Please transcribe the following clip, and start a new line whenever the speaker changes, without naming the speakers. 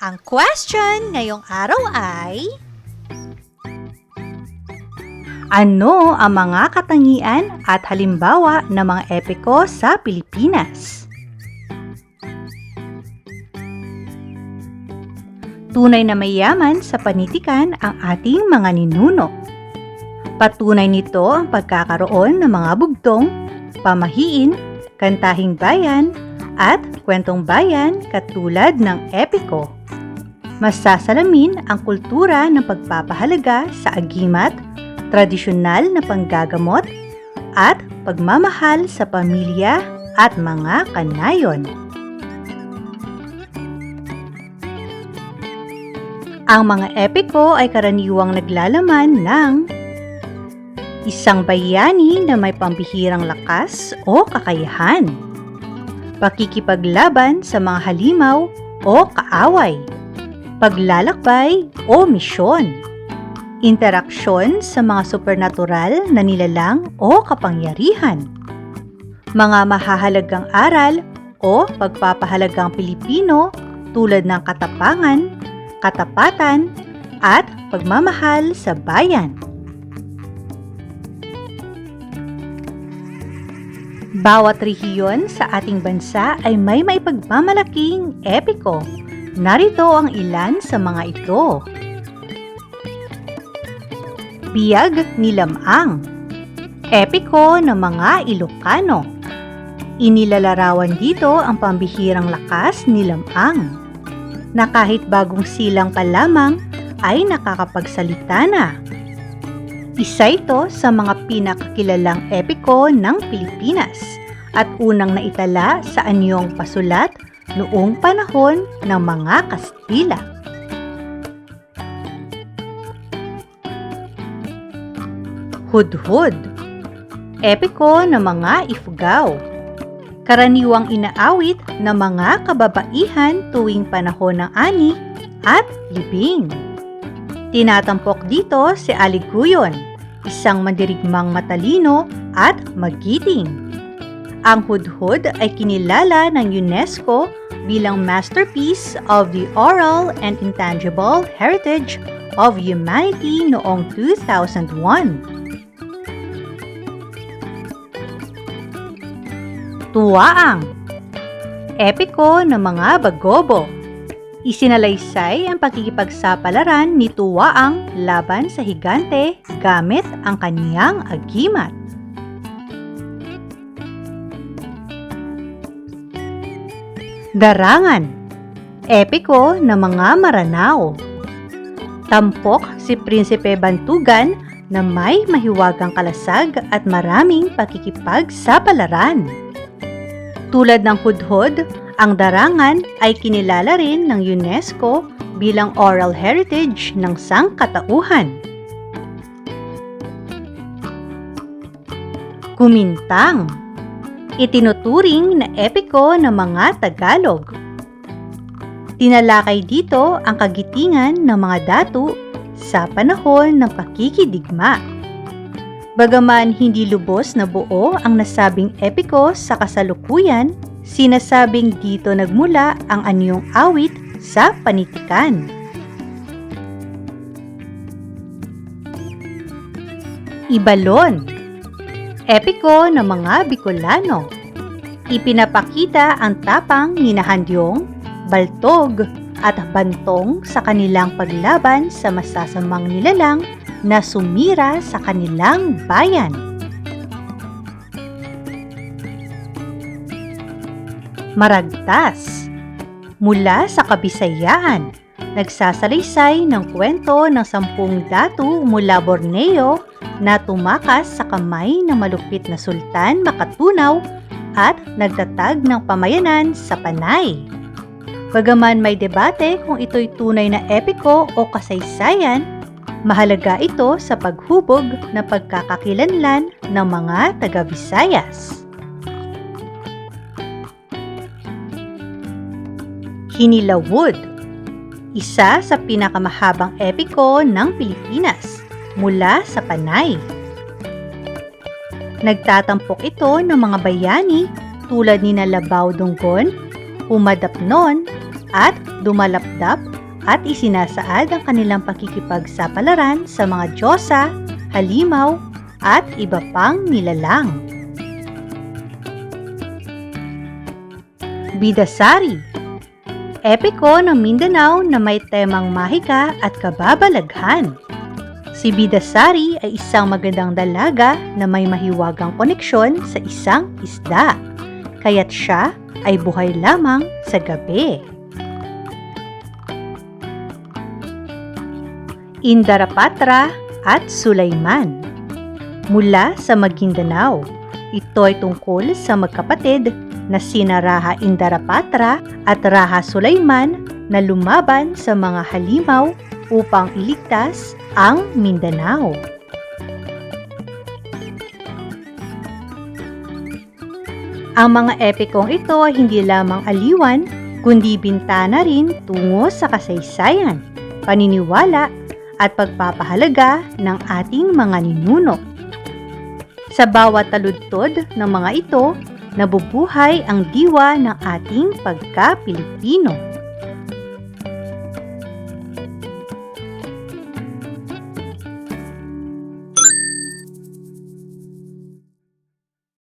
Ang question ngayong araw ay... Ano ang mga katangian at halimbawa ng mga epiko sa Pilipinas? Tunay na mayaman sa panitikan ang ating mga ninuno. Patunay nito ang pagkakaroon ng mga bugtong, pamahiin, kantahing bayan, at kwentong bayan katulad ng epiko. Masasalamin ang kultura ng pagpapahalaga sa agimat, tradisyonal na panggagamot, at pagmamahal sa pamilya at mga kanayon. Ang mga epiko ay karaniwang naglalaman ng isang bayani na may pambihirang lakas o kakayahan, pakikipaglaban sa mga halimaw o kaaway, paglalakbay o misyon, interaksyon sa mga supernatural na nilalang o kapangyarihan, mga mahahalagang aral o pagpapahalagang Pilipino tulad ng katapangan, katapatan, at pagmamahal sa bayan. Bawat rehiyon sa ating bansa ay may maipagmamalaking epiko. Narito ang ilan sa mga ito. Biyag ni Lamang Epiko ng mga Ilocano Inilalarawan dito ang pambihirang lakas ni Lamang na kahit bagong silang pa lamang ay nakakapagsalita na. Isa ito sa mga pinakakilalang epiko ng Pilipinas at unang naitala sa anyong pasulat noong panahon ng mga Kastila. Hudhud Epiko ng mga Ifugao Karaniwang inaawit ng mga kababaihan tuwing panahon ng ani at libing. Tinatampok dito si Aliguyon, isang mandirigmang matalino at magiting. Ang hudhud ay kinilala ng UNESCO bilang masterpiece of the oral and intangible heritage of humanity noong 2001. Tuwaang Epiko ng mga Bagobo Isinalaysay ang pakikipagsapalaran ni Tuwaang laban sa higante gamit ang kaniyang agimat. Darangan Epiko ng mga Maranao Tampok si Prinsipe Bantugan na may mahiwagang kalasag at maraming pakikipagsapalaran. Tulad ng hudhod, ang darangan ay kinilala rin ng UNESCO bilang oral heritage ng sangkatauhan. Kumintang Itinuturing na epiko ng mga Tagalog. Tinalakay dito ang kagitingan ng mga datu sa panahon ng pakikidigma. Bagaman hindi lubos na buo ang nasabing epiko sa kasalukuyan, sinasabing dito nagmula ang anyong awit sa panitikan. Ibalon Epiko ng mga Bicolano Ipinapakita ang tapang ni Nahandyong, Baltog at Bantong sa kanilang paglaban sa masasamang nilalang na sumira sa kanilang bayan. Maragtas Mula sa Kabisayaan, nagsasalaysay ng kwento ng sampung datu mula Borneo na tumakas sa kamay ng malupit na sultan makatunaw at nagtatag ng pamayanan sa Panay. Bagaman may debate kung ito'y tunay na epiko o kasaysayan, mahalaga ito sa paghubog na pagkakakilanlan ng mga taga-Visayas. Hinilawod Isa sa pinakamahabang epiko ng Pilipinas mula sa Panay. Nagtatampok ito ng mga bayani tulad ni Nalabaw Dunggon, Umadapnon, at dumalapdap at isinasaad ang kanilang pakikipagsapalaran sa mga Diyosa, halimaw, at iba pang nilalang. Bidasari Epiko ng Mindanao na may temang mahika at kababalaghan. Si Bidasari ay isang magandang dalaga na may mahiwagang koneksyon sa isang isda, kaya't siya ay buhay lamang sa gabi. Indarapatra at Sulaiman Mula sa Maguindanao, ito ay tungkol sa magkapatid na sina Raha Indarapatra at Raha Sulaiman na lumaban sa mga halimaw upang iligtas ang Mindanao. Ang mga epikong ito ay hindi lamang aliwan, kundi bintana rin tungo sa kasaysayan, paniniwala at pagpapahalaga ng ating mga ninuno. Sa bawat taludtod ng mga ito, nabubuhay ang diwa ng ating pagka-Pilipino.